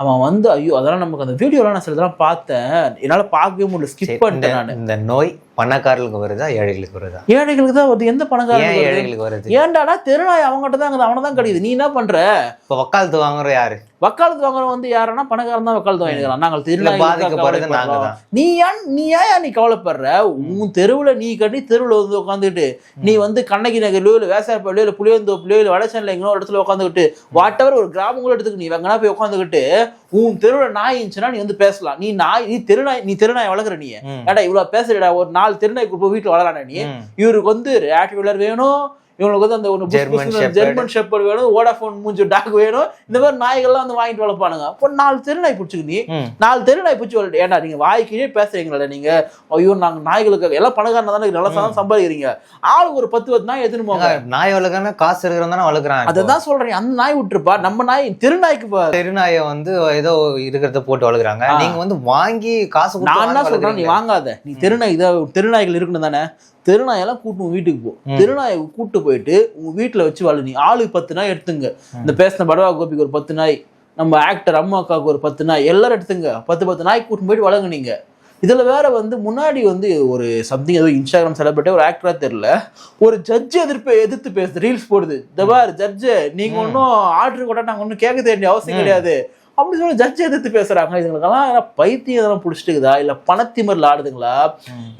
அவன் வந்து ஐயோ அதெல்லாம் நமக்கு அந்த வீடியோலாம் நான் சிலதெல்லாம் பார்த்தேன். என்னால பார்க்கவே முடியல. ஸ்கிப் பண்ணிட்டேன் நான். இந்த நோய் பணக்காரர்களுக்கு வருதா ஏழைகளுக்கு வருதா? ஏழைகளுக்கு தான் வருது. எந்த பணக்காரன் ஏழைகளுக்கு வருது? ஏன்டாடா தெருநாய் அவங்ககிட்ட தான் அவனை தான் கடிக்குது. நீ என்ன பண்ற? இப்ப வக்காலத்து வாங்குற யாரு? வக்காலத்து வாங்குறவன் வந்து யாருன்னா பணக்காரன் தான் வக்காலத்து வாங்கிக்கிறான் நாங்கள் தான் நீ ஏன் நீ ஏன் நீ கவலைப்படுற? உன் தெருவுல நீ கட்டி தெருவுல வந்து உட்காந்துக்கிட்டு நீ வந்து கண்ணகி நகர்லயோ இல்ல வேசாயப்பள்ளியோ இல்ல புளியந்தோப்புலையோ இல்ல வடசன்ல எங்கேயோ ஒரு இடத்துல உட்காந்துக்கிட்டு வாட் எவர் ஒரு கிராமம் கூட எடுத்துக்க நீ எங்கன்னா போய் உட்காந்துக்கிட்டு உன் தெருவுல நாய் இருந்துச்சுன்னா நீ வந்து பேசலாம். நீ நாய் நீ தெருநாய் நீ தெருநாய் வளர்க்குற நீ. ஏடா இவ்வளவு பேசுறடா ஒரு நாலு தெருநாய் வீட்டுல வளரான நீ. இவருக்கு வந்து ரேட்வீலர் வேணும். இவங்களுக்கு வந்து அந்த ஒன்று. ஜெர்மன் ஷெப்பர்ட் வேணும் ஓடாஃபோன் மூஞ்சு டாக் வேணும். இந்த மாதிரி நாய்கள்லாம் வந்து வாங்கிட்டு வளர்ப்பானுங்க. அப்போ நாலு தெருநாய் பிடிச்சிக்கு நீ. நாலு தெருநாய் பிடிச்சி வளர்ட்டு ஏன்டா நீங்க வாய்க்கே பேசுறீங்களா நீங்க? ஐயோ நாங்க நாய்களுக்கு எல்லாம் பணக்காரனா தானே நல்லா தான் சம்பாதிக்கிறீங்க. ஆளுக்கு ஒரு பத்து பத்து நாய் எடுத்துன்னு போங்க. நாய் வளர்க்கறனா காசு இருக்கிறவன் தானே வளர்க்குறான் இப்போ. அதை தான் சொல்றேன். அந்த நாய் விட்டுருப்பா. நம்ம நாய் தெருநாய்க்கு தெருநாயை வந்து ஏதோ இருக்கிறத போட்டு வளர்க்குறாங்க. நீங்க வந்து வாங்கி காசு நான் என்ன சொல்றேன்? நீ வளர்க்குறீங்க. வாங்காத. நீ தெருநாய் இதை தெருநாய்கள் இருக்கணும் தானே? தெருநாயெல்லாம் கூட்டு வீட்டுக்கு போ. தெருநாயை கூட்டு போயிட்டு உங்க வீட்டுல வச்சு வாழு நீ. ஆளுக்கு பத்து நாய் எடுத்துங்க. இந்த பேசின படவா கோபிக்கு ஒரு பத்து நாய் நம்ம ஆக்டர் அம்மா அக்காவுக்கு ஒரு பத்து நாய் எல்லாரும் எடுத்துங்க. பத்து பத்து நாய் கூட்டு போயிட்டு வளங்க நீங்க. இதுல வேற வந்து முன்னாடி வந்து ஒரு சம்திங் ஏதோ இன்ஸ்டாகிராம் செலிபிரிட்டி ஒரு ஆக்டரா தெரியல. ஒரு ஜட்ஜ் எதிர்ப்பு எதிர்த்து பேசுது ரீல்ஸ் போடுது. இந்த பார் ஜட்ஜ் நீங்க ஒன்றும் ஆர்டர் கூட நாங்க ஒன்றும் கேட்க வேண்டிய அவசியம். கிடையாது. அப்படி சொல்லி ஜட்ஜ் எதிர்த்து பேசுறாங்க. இதுங்களுக்கெல்லாம் என்ன பைத்தியம் பிடிச்சிட்டுக்குதா? இல்ல பணத்திமரில் ஆடுதுங்களா.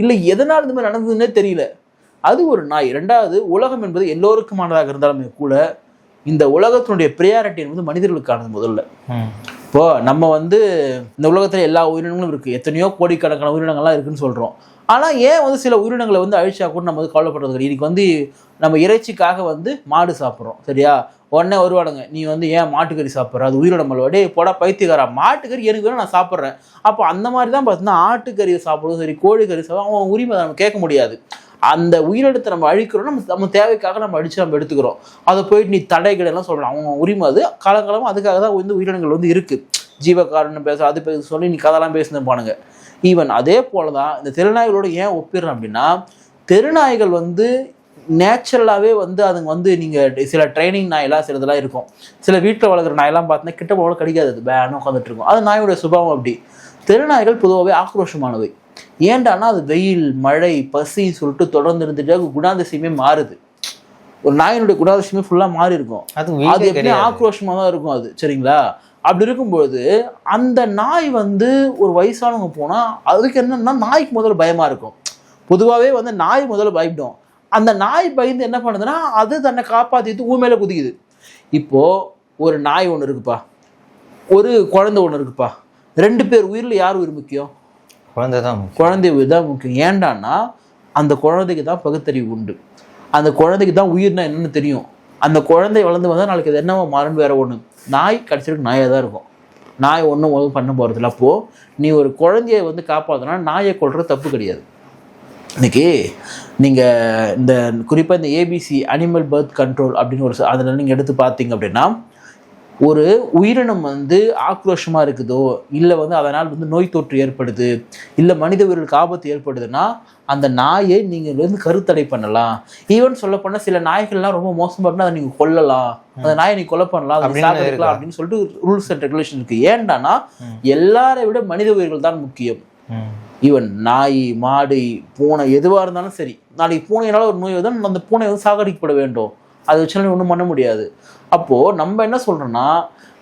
இல்ல எதனால இந்த மாதிரி நடந்ததுன்னே தெரியல. அது ஒரு நாய். ரெண்டாவது உலகம் என்பது எல்லோருக்குமானதாக இருந்தாலுமே கூட இந்த உலகத்தினுடைய ப்ரியாரிட்டி என்பது மனிதர்களுக்கானது முதல்ல. இப்போ நம்ம வந்து இந்த உலகத்துல எல்லா உயிரினங்களும் இருக்கு. எத்தனையோ கோடிக்கணக்கான உயிரினங்கள்லாம் இருக்குன்னு சொல்றோம். ஆனால் ஏன் வந்து சில உயிரினங்களை வந்து அழிச்சா கூட நம்ம வந்து கவலைப்படுறது கிடையாது. வந்து நம்ம இறைச்சிக்காக வந்து மாடு சாப்பிட்றோம் சரியா? உடனே வருவானுங்க நீ வந்து ஏன் மாட்டுக்கறி சாப்பிட்ற? அது உயிரோட அல்லவா போடா பைத்தியக்காரா. மாட்டுக்கறி எனக்கு வேணும் நான் சாப்பிட்றேன். அப்போ அந்த மாதிரி தான் பார்த்தீங்கன்னா ஆட்டுக்கறியை சாப்பிடுறதும் சரி கோழிக்கறி சாப்பிடும் அவன் உரிமை நம்ம கேட்க முடியாது. அந்த உயிரினத்தை நம்ம அழிக்கிறோம் நம்ம நம்ம தேவைக்காக நம்ம அழிச்சு நம்ம எடுத்துக்கிறோம். அதை போயிட்டு நீ தடை எல்லாம் சொல்லலாம். அவங்க உரிமை அது. காலங்காலமாக அதுக்காக தான் வந்து உயிரினங்கள் வந்து இருக்குது ஜீவகாரணம் பேச அது பேச சொல்லி நீ கதெல்லாம் பேசினப்பானுங்க ஈவன் அதே போல தான் இந்த தெருநாய்களோட ஏன் ஒப்பிடுறேன் அப்படின்னா தெருநாய்கள் வந்து நேச்சுரலாகவே வந்து அதுங்க வந்து நீங்கள் சில ட்ரைனிங் நாயெல்லாம் சிலதெல்லாம் இருக்கும். சில வீட்டில் வளர்க்குற நாயெல்லாம் பார்த்தீங்கன்னா கிட்ட போல கடிக்காது. அது பேன்னு உட்காந்துட்டு இருக்கும். அது நாயோட சுபாவம் அப்படி. தெருநாய்கள் பொதுவாகவே ஆக்ரோஷமானவை. ஏன்டான்னா அது வெயில் மழை பசின்னு சொல்லிட்டு தொடர்ந்து இருந்துட்டு குணாதிசயமே மாறுது. ஒரு நாயினுடைய குணாதிசயமே ஃபுல்லாக மாறி இருக்கும் அது எப்படி ஆக்ரோஷமாக தான் இருக்கும் அது. சரிங்களா? அப்படி இருக்கும்பொழுது அந்த நாய் வந்து ஒரு வயசானவங்க போனால் அதுக்கு என்னன்னா நாய்க்கு முதல்ல பயமாக இருக்கும். பொதுவாகவே வந்து நாய் முதல்ல பயப்படும். அந்த நாய் பயந்து என்ன பண்ணுதுன்னா அது தன்னை காப்பாற்றிட்டு ஊ மேலே குதிக்குது. இப்போ ஒரு நாய் ஒன்று இருக்குப்பா. ஒரு குழந்தை ஒன்று இருக்குப்பா. ரெண்டு பேர் உயிரில் யார் உயிர் முக்கியம்? குழந்தை தான். குழந்தை உயிர் தான் முக்கியம். ஏன்டான்னா அந்த குழந்தைக்கு தான் பகுத்தறிவு உண்டு. அந்த குழந்தைக்கு தான் உயிர்னா என்னன்னு தெரியும். அந்த குழந்தை வளர்ந்து வந்தால் நாளைக்கு அது என்னவோ மாறுன்னு வேற ஒன்று நாய் கடைசியில் நாயாக தான் இருக்கும். நாய் ஒன்றும் ஒன்றும் பண்ண போகிறதில்ல அப்போது நீ ஒரு குழந்தைய வந்து காப்பாற்றினா நாயை கொள்வது தப்பு கிடையாது. இன்னைக்கு நீங்கள் இந்த குறிப்பாக இந்த ஏபிசி அனிமல் பர்த் கண்ட்ரோல் அப்படின்னு ஒரு அதில் நீங்கள் எடுத்து பார்த்தீங்க அப்படின்னா ஒரு உயிரினம் வந்து ஆக்ரோஷமாக இருக்குதோ இல்லை வந்து அதனால் வந்து நோய் தொற்று ஏற்படுது இல்லை மனித உயிர்களுக்கு ஆபத்து ஏற்படுதுன்னா அந்த நாயை நீங்கள் வந்து கருத்தடை பண்ணலாம். ஈவன் சொல்ல போனால் சில நாய்கள்லாம் ரொம்ப மோசமாக இருந்தால் அதை நீங்கள் கொல்லலாம். அந்த நாயை நீ கொலை பண்ணலாம் அப்படின்னு சொல்லிட்டு ரூல்ஸ் அண்ட் ரெகுலேஷன் இருக்கு. ஏன்டானா. எல்லாரை விட மனித உயிர்கள் தான் முக்கியம். ஈவன் நாய் மாடு பூனை எதுவாக இருந்தாலும் சரி நாளைக்கு பூனையினால ஒரு நோய் வந்து அந்த பூனை வந்து சாகடிக்கப்பட வேண்டும். அதை வச்சு ஒன்றும் பண்ண முடியாது. அப்போது நம்ம என்ன சொல்கிறோன்னா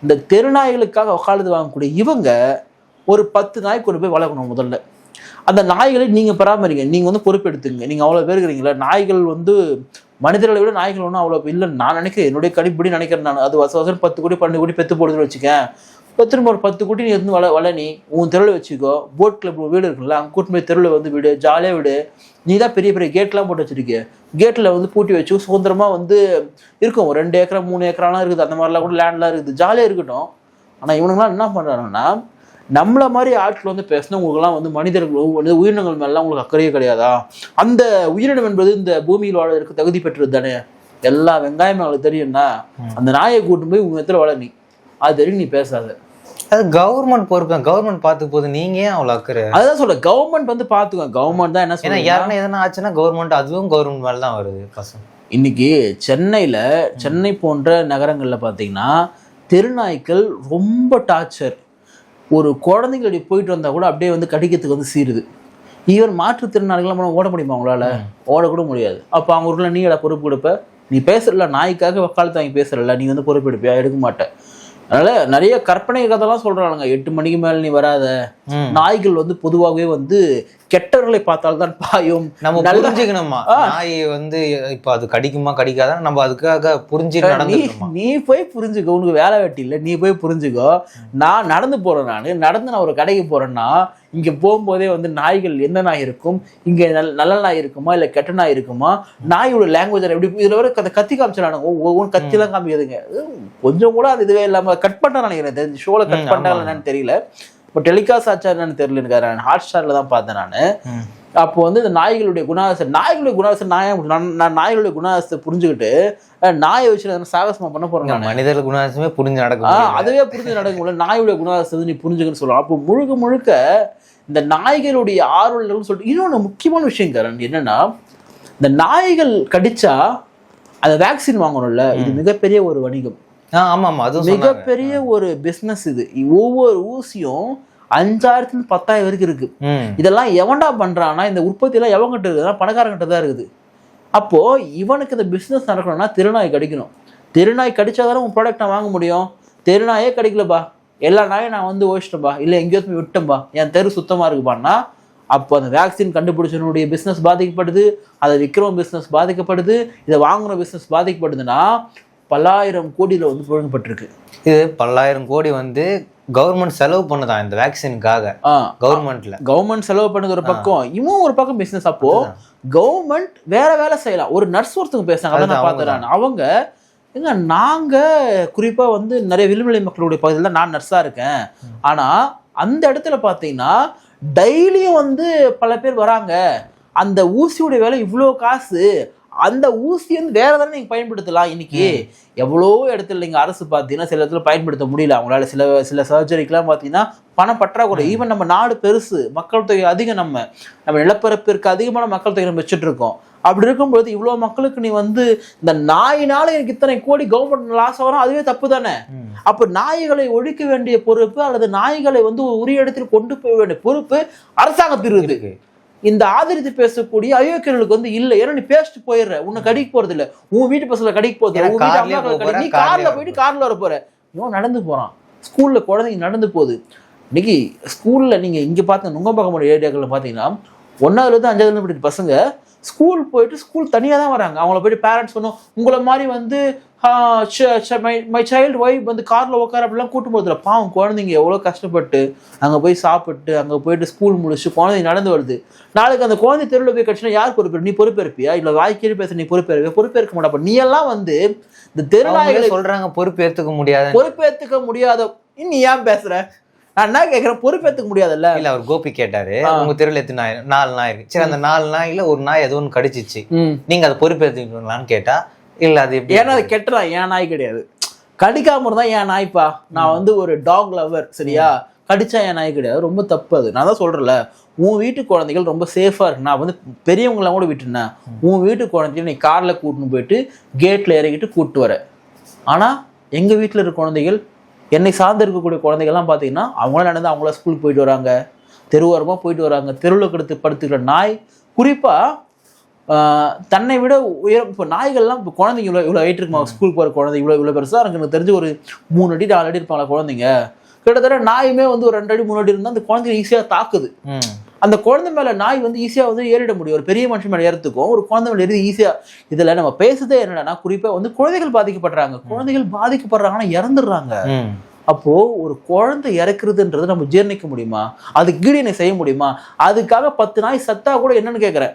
இந்த தெருநாய்களுக்காக வக்காலத்து வாங்கக்கூடிய இவங்க ஒரு பத்து நாய் கொண்டு போய் வளர்க்கணும் முதல்ல. அந்த நாய்களை நீங்கள் பராமரிங்க. நீங்கள் வந்து பொறுப்பெடுத்துங்க நீங்கள் அவ்வளோ பேர் இருக்கிறீங்களா? நாய்கள் வந்து மனிதர்களை விட நாய்கள் ஒன்றும் அவ்வளோ இல்லைன்னு நான் நினைக்கிறேன். என்னுடைய கணிப்படி நினைக்கிறேன் நான். அது வச வசம் பத்து கோடி பன்னெண்டு கோடி பெத்து போடுதுன்னு வச்சுக்கேன். இப்போ திரும்ப ஒரு பத்து குட்டி நீ இருந்து வள வள நீ உன் தெருவில் வச்சுக்கோ. போட் கிளப் வீடு இருக்குல்ல அங்கே கூட்டு போய் தெருவில் வந்து விடு. ஜாலியாக விடு. நீ தான் பெரிய பெரிய கேட்லாம் போட்டு வச்சிருக்க கேட்டில் வந்து பூட்டி வச்சு சுதந்திரமாக வந்து இருக்கும். ஒரு ரெண்டு ஏக்கரா மூணு ஏக்கராலாம் இருக்குது. அந்த மாதிரிலாம் கூட லேண்ட்லாம் இருக்குது. ஜாலியாக இருக்கட்டும். ஆனால் இவனுங்களாம் என்ன பண்ணுறாங்கன்னா நம்மள மாதிரி ஆட்கள் வந்து பேசினா உங்களுக்குலாம் வந்து மனிதர்கள் வந்து உயிரினங்கள் மேலாம் உங்களுக்கு அக்கறையே கிடையாதா? அந்த உயிரினம் என்பது இந்த பூமியில் வாழறதுக்கு தகுதி பெற்றது தானே? எல்லா வெங்காயம் அவங்களுக்கு தெரியும்னா அந்த நாயை கூட்டு போய் உங்க இடத்துல வள நீ. அது தெரியும் நீ பேசாத. அது கவர்மெண்ட் பொறுப்பு கவர்மெண்ட் பார்த்து போது நீங்க ஏன் அவ்வளோ அக்கறை? அதுதான் சொல்ல கவர்மெண்ட் வந்து பாத்துக்கோ கவர்மெண்ட் தான் என்ன ஏன்னா யாருன்னா எதனா ஆச்சுன்னா கவர்மெண்ட் அதுவும் கவர்மெண்ட் மேல தான் வருது பசங்க இன்னைக்கு சென்னையில சென்னை போன்ற நகரங்கள்ல பாத்தீங்கன்னா தெருநாய்க்கள் ரொம்ப டார்ச்சர். ஒரு குழந்தைங்க அப்படி போயிட்டு வந்தா கூட அப்படியே வந்து கடிக்கிறதுக்கு வந்து சீருது. ஈவன் மாற்றுத்திறனாளிகளாம் நம்ம ஓட முடியுமா அவங்களால ஓடக்கூட முடியாது. அப்போ அவங்க ஊர்ல நீ பொறுப்பு கொடுப்ப. நீ பேசுறல நாய்க்காக வக்காலத்து வாங்கி பேசுறல நீ வந்து பொறுப்பு எடுப்பியா எடுக்க மாட்ட. அதனால நிறைய கற்பனை கதைலாம் சொல்றாங்க எட்டு மணிக்கு மேல நீ வராத. நாய்கள் வந்து பொதுவாகவே வந்து கெட்டவர்களை பார்த்தால்தான் பாயும். நம்ம புரிஞ்சுக்கணுமா? நாய் வந்து இப்ப அது கடிக்குமா கடிக்காதா? நம்ம அதுக்காக புரிஞ்சு நீ நடந்துக்கணுமா? நீ போய் புரிஞ்சுக்கோ. உனக்கு வேலை வெட்டி இல்லை. நீ போய் புரிஞ்சுக்கோ. நான் நடந்து போறேன் நான். நடந்து நான் ஒரு கடைக்கு போறேன்னா இங்க போகும்போதே வந்து நாய்கள் என்ன நாய் இருக்கும்? இங்க நல் நல்ல நாய் இருக்குமா? இல்ல கெட்ட நாய் இருக்குமா? நாயோட லாங்குவேஜ் எப்படி இதுல வர அந்த கத்தி காமிச்சிடானுங்க ஒவ்வொரு கத்திலாம் காமிக்குதுங்க. கொஞ்சம் கூட அது இதுவே இல்லாம கட் பண்ண நினைக்கிறேன். தெரிஞ்சு ஷோல கட் ம், பண்ணாங்க ஆமா. என்னன்னு தெரியல. இப்போ டெலிகாஸ்ட் ஆச்சா என்னன்னு தெரியல எனக்கு. நான் ஹாட் ஸ்டார்ல தான் பார்த்தேன் நான். அப்போ வந்து இந்த நாய்களுடைய குணாதிசம் நாய்களுடைய குணாதிசம் நாயா நான் நாய்களுடைய குணாதிசத்தை புரிஞ்சுக்கிட்டு நாயை வச்சு நான் சாகசமா பண்ண போறேன் இங்க நானு. மனிதர் குணாதிசமே புரிஞ்சு நடக்க ஆ, முடியல. அதுவே புரிஞ்சு நடக்க முடியல. நாயுடைய குணாதிசத்தை வந்து நீ புரிஞ்சுக்கன்னு சொல்லலாம் அப்போ முழுக்க முழுக்க இந்த நாய்களுடைய ஆர்வலர்கள்னு சொல்லிட்டு இன்னொன்று முக்கியமான விஷயம் கரண் என்னன்னா இந்த நாய்கள் கடிச்சா அந்த வேக்சின் வாங்கணும்ல. இது மிகப்பெரிய ஒரு வணிகம். ஆ, ஆமா ஆமா அதுவும் சொன்னாங்க. மிகப்பெரிய ஒரு பிசினஸ் இது. ஒவ்வொரு ஊசியும் அஞ்சாயிரத்துல பத்தாயிரம் வரைக்கும் இருக்கு. இதெல்லாம் எவன்டா பண்றான்னா இந்த உற்பத்தி எல்லாம் எவன்கிட்ட இருக்குதுன்னா பணக்காரங்கிட்ட தான் இருக்குது. அப்போ இவனுக்கு இந்த பிசினஸ் நடக்கணும்னா திருநாய் கடிக்கணும். திருநாய் கடிச்சாதானே உன் ப்ராடக்ட் நான் வாங்க முடியும். தெருநாயே கிடைக்கலப்பா. எல்லா நாயும் நான் வந்து ஓடிச்சிட்டேன்பா இல்லை எங்கேயோ போய் விட்டேன்பா. என் தெரு சுத்தமா இருக்குப்பான்னா அப்போ அந்த வேக்சின் கண்டுபிடிச்சவனுடைய பிஸ்னஸ் பாதிக்கப்படுது அதை விற்கிறவன் பிஸ்னஸ் பாதிக்கப்படுது இதை வாங்குற பிஸ்னஸ் பாதிக்கப்படுதுன்னா பல்லாயிரம் கோடியில் வந்து புழங்கப்பட்டிருக்கு இது பல்லாயிரம் கோடி வந்து கவர்மெண்ட் செலவு பண்ணுதான் இந்த வேக்சினுக்காக கவர்மெண்ட்ல கவர்மெண்ட் செலவு பண்ணது ஒரு பக்கம் இவன் ஒரு பக்கம் பிசினஸ் அப்போ கவர்மெண்ட் வேற வேலை செய்யலாம். ஒரு நர்ஸ் ஒருத்தவங்க பேசுனாங்க அதான் நான் நான். அவங்க ஏங்க நாங்க குறிப்பா வந்து நிறைய விளிம்புநிலை மக்களுடைய பகுதியில் தான் நான் நர்ஸா இருக்கேன். ஆனா அந்த இடத்துல பார்த்தீங்கன்னா டெய்லியும் வந்து பல பேர் வராங்க. அந்த ஊசியோட விலை இவ்வளோ காசு. அந்த ஊசி வந்து வேற தானே நீங்க பயன்படுத்தலாம் இன்னைக்கு. எவ்வளோ இடத்துல நீங்க அரசு பார்த்தீங்கன்னா சில இடத்துல பயன்படுத்த முடியல. அவங்களால சில சில சர்ஜரிக்கெல்லாம் பார்த்தீங்கன்னா பணம் பற்றாக்குறை. ஈவன் நம்ம நாடு பெருசு. மக்கள் தொகை அதிகம் நம்ம. நம்ம நிலப்பரப்பிற்கு அதிகமான மக்கள் தொகை நம்ம வச்சுட்டு இருக்கோம். அப்படி இருக்கும்போது இவ்வளோ மக்களுக்கு நீ வந்து இந்த நாயினால எனக்கு இத்தனை கோடி கவர்மெண்ட் லாஸ் வரும் அதுவே தப்பு தானே? அப்ப நாய்களை ஒழிக்க வேண்டிய பொறுப்பு அல்லது நாய்களை வந்து ஒரு உரிய இடத்தில் கொண்டு போக வேண்டிய பொறுப்பு அரசாங்கத்திற்கு இருக்கு. இந்த ஆதரித்து பேசக்கூடிய அயோக்கியர்களுக்கு வந்து இல்ல. ஏன்னா நீ பேசிட்டு போயிடுற. உன்னை கடிக்க போறது இல்ல. உன் வீட்டு பசங்களை கடிக்க போறது நீ கார்ல போயிட்டு கார்ல வர போற. இவன் நடந்து போறான். ஸ்கூல்ல குழந்தைங்க நடந்து போகுது. இன்னைக்கு ஸ்கூல்ல நீங்க இங்க பார்த்த நுங்கம்பாக்கம் ஏரியாக்கள்ல பாத்தீங்கன்னா ஒன்னாவதுல இருந்து அஞ்சாவதுல இருந்து படிக்கிற பசங்க ஸ்கூல் போயிட்டு ஸ்கூல் தனியாக தான் வராங்க. அவங்கள போயிட்டு பேரண்ட்ஸ் பண்ணும் உங்களை மாதிரி வந்து மை சைல்டு ஒய்ஃப் வந்து காரில் உட்கார அப்படிலாம் கூட்டும் போதில்ல பாவம் குழந்தைங்க எவ்வளோ கஷ்டப்பட்டு அங்கே போய் சாப்பிட்டு அங்கே போயிட்டு ஸ்கூல் முடிச்சு குழந்தைங்க நடந்து வருது. நாளைக்கு அந்த குழந்தை தெருவில் போய் கட்சினா யார் பொறுப்பேற்பு நீ பொறுப்பேற்பியா? இல்லை வாய்க்கீழ் பேச நீ பொறுப்பேற்க பொறுப்பேற்க மாட்டா. நீ எல்லாம் வந்து இந்த தெருநாய்களை அவங்களே சொல்றாங்க பொறுப்பு ஏத்துக்க முடியாது பொறுப்பேற்றுக்க முடியாத நீ ஏன் பேசுற? நான் என்ன கேட்குறேன் பொறுப்பேற்றுக்க முடியாதுல்ல? இல்ல அவர் கோபி கேட்டாரு. உங்க தெருவில் எத்தனை நாய் நாலு நாய் இருக்கு. சரி அந்த நாலு நாயில ஒரு நாய் ஏதோ ஒன்று கடிச்சிச்சு. நீங்க அதை பொறுப்பேற்றுக்கீங்களான்னு கேட்டா இல்ல அது எப்படி ஏன்னா அது கெட்டதான் என் நாய் கிடையாது. கடிக்காம இருந்தா என் நாய்ப்பா? நான் வந்து ஒரு டாக் லவர் சரியா? கடிச்சா என் நாய் கிடையாது? ரொம்ப தப்பு அது. நான் தான் சொல்றேன்ல. உன் வீட்டு குழந்தைகள் ரொம்ப சேஃபா இருக்கு. நான் வந்து பெரியவங்களாம் கூட விட்டுனேன் உன் வீட்டு குழந்தைய நீ கார்ல கூட்டின்னு போயிட்டு கேட்ல இறக்கிட்டு கூப்பிட்டு வர. ஆனா எங்க வீட்டுல இருக்க குழந்தைகள் என்னை சார்ந்து இருக்கக்கூடிய குழந்தைகள்லாம் பார்த்தீங்கன்னா அவங்களாம் நடந்து அவங்கள ஸ்கூலுக்கு போயிட்டு வராங்க. தெருவோரமாக போயிட்டு வராங்க. தெருவில் கெடுத்து படுத்துக்கிற நாய் குறிப்பாக தன்னை விட உயரம் இப்போ நாய்கள்லாம் இப்போ குழந்தைங்க இவ்வளோ இவ்வளோ ஹைட் இருக்குமா? ஸ்கூல் போகிற குழந்தை இவ்வளோ இவ்வளோ பெருசாக இருக்கு எனக்கு தெரிஞ்சு ஒரு மூணு அடி நாலு அடி இருப்பாங்களா குழந்தைங்க? கிட்டத்தட்ட நாயுமே வந்து ஒரு ரெண்டு அடி மூணு அடி இருந்தால் அந்த குழந்தைங்க ஈஸியாக தாக்குது. ம். அந்த குழந்தை மேல நாய் வந்து ஈஸியா வந்து ஏறிட முடியும். ஒரு பெரிய மனுஷன் மேல ஏறத்துக்கும் ஒரு குழந்தை மேல ஏறி ஈஸியா இதுல நம்ம பேசுறதே என்னன்னா குறிப்பா வந்து குழந்தைகள் பாதிக்கப்படுறாங்க. குழந்தைகள் பாதிக்கப்படுறாங்கன்னா இறந்துடுறாங்க. ம். அப்போ ஒரு குழந்தை இறக்குறதுன்றது நம்ம ஜீரணிக்க முடியுமா? அதுக்கு கீழே செய்ய முடியுமா? அதுக்காக பத்து நாய் சத்தா கூட என்னன்னு கேட்குறேன்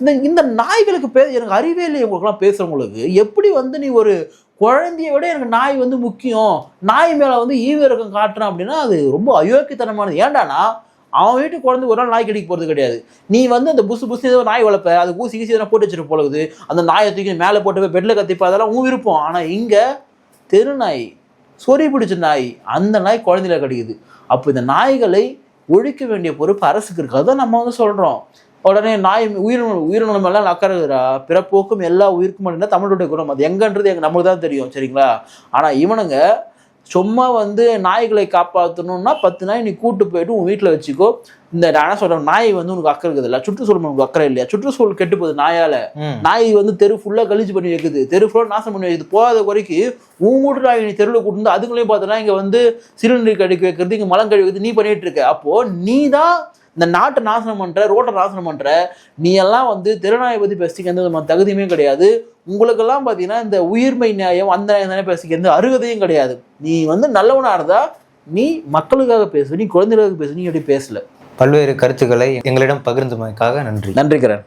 இந்த இந்த நாய்களுக்கு பே எனக்கு அறிவே இல்லை உங்களுக்குலாம் பேசுறவங்களுக்கு. எப்படி வந்து நீ ஒரு குழந்தைய விட எனக்கு நாய் வந்து முக்கியம்? நாய் மேல வந்து ஈவிரக்கம் காட்டுறான் அப்படின்னா அது ரொம்ப அயோக்கியத்தனமானது. ஏன்டானா அவன் வீட்டு குழந்தை ஒரு நாள் நாய் கடிக்க போகிறது கிடையாது. நீ வந்து அந்த புசு புசு ஏதோ நாய் வளர்ப்ப அது ஊசி ஈஸி எதனா போட்டு வச்சுட்டு போலகுது. அந்த நாயை தூக்கி மேலே போட்டு போய் பெட்டில் கத்திப்ப அதெல்லாம் உன் விருப்பம் இங்கே தெரு நாய் சொறி பிடிச்ச நாய் அந்த நாய் குழந்தையில கிடைக்குது. அப்போ இந்த நாய்களை ஒழிக்க வேண்டிய பொறுப்பு அரசுக்கு இருக்குது அதான் நம்ம வந்து சொல்கிறோம் உடனே நாய் உயிரினம் உயிரினம் எல்லாம் அக்கறதுரா பிறப்போக்கும் எல்லா உயிருக்கும் அப்படின்னா தமிழுடைய குணம். அது எங்கன்றது எங்க நமக்கு தான் தெரியும் சரிங்களா? ஆனால் இவனுங்க சும்மா வந்து நாய்களை காப்பாற்றணும்னா பத்து நாய் நீ கூட்டு போயிட்டு உன் வீட்டில் வச்சுக்கோ. இந்த நான் என்ன சொல்றேன் நாய் வந்து உனக்கு அக்கறை இருக்குது இல்லை சுற்றுச்சூழல் உனக்கு அக்கறை இல்லையா? சுற்றுச்சூழல் கெட்டு போகுது நாயால. நாய் வந்து தெரு ஃபுல்லா கழிச்சு பண்ணி வைக்குது. தெரு ஃபுல்லா நாசம் பண்ணி வைக்குது. போகாத குறைக்கு உன் வீட்டு நாய் நீ தெருவில் கூட்டு அதுங்களையும் பார்த்தோன்னா இங்க வந்து சிறுநீர் கடிக்க வைக்கிறது இங்க மலம் கழுவி வைக்கிறது நீ பண்ணிட்டு இருக்க. அப்போ நீ தான் இந்த நாட்டை நாசனம் பண்ற ரோட்டை நாசனம் பண்ற நீ எல்லாம் வந்து தெருநாயை பத்தி பேசிக்க எந்த விதமான தகுதியுமே கிடையாது. உங்களுக்கெல்லாம் பார்த்தீங்கன்னா இந்த உயிர்மை நியாயம் அந்த நியாயம் தானே பேசிக்க எந்த அருகதையும் கிடையாது. நீ வந்து நல்லவனா இருந்தா நீ மக்களுக்காக பேசு நீ குழந்தைகளுக்காக பேசு நீ அப்படி பேசல. பல்வேறு கருத்துக்களை எங்களிடம் பகிர்ந்தமைக்காக நன்றி. நன்றி கரண்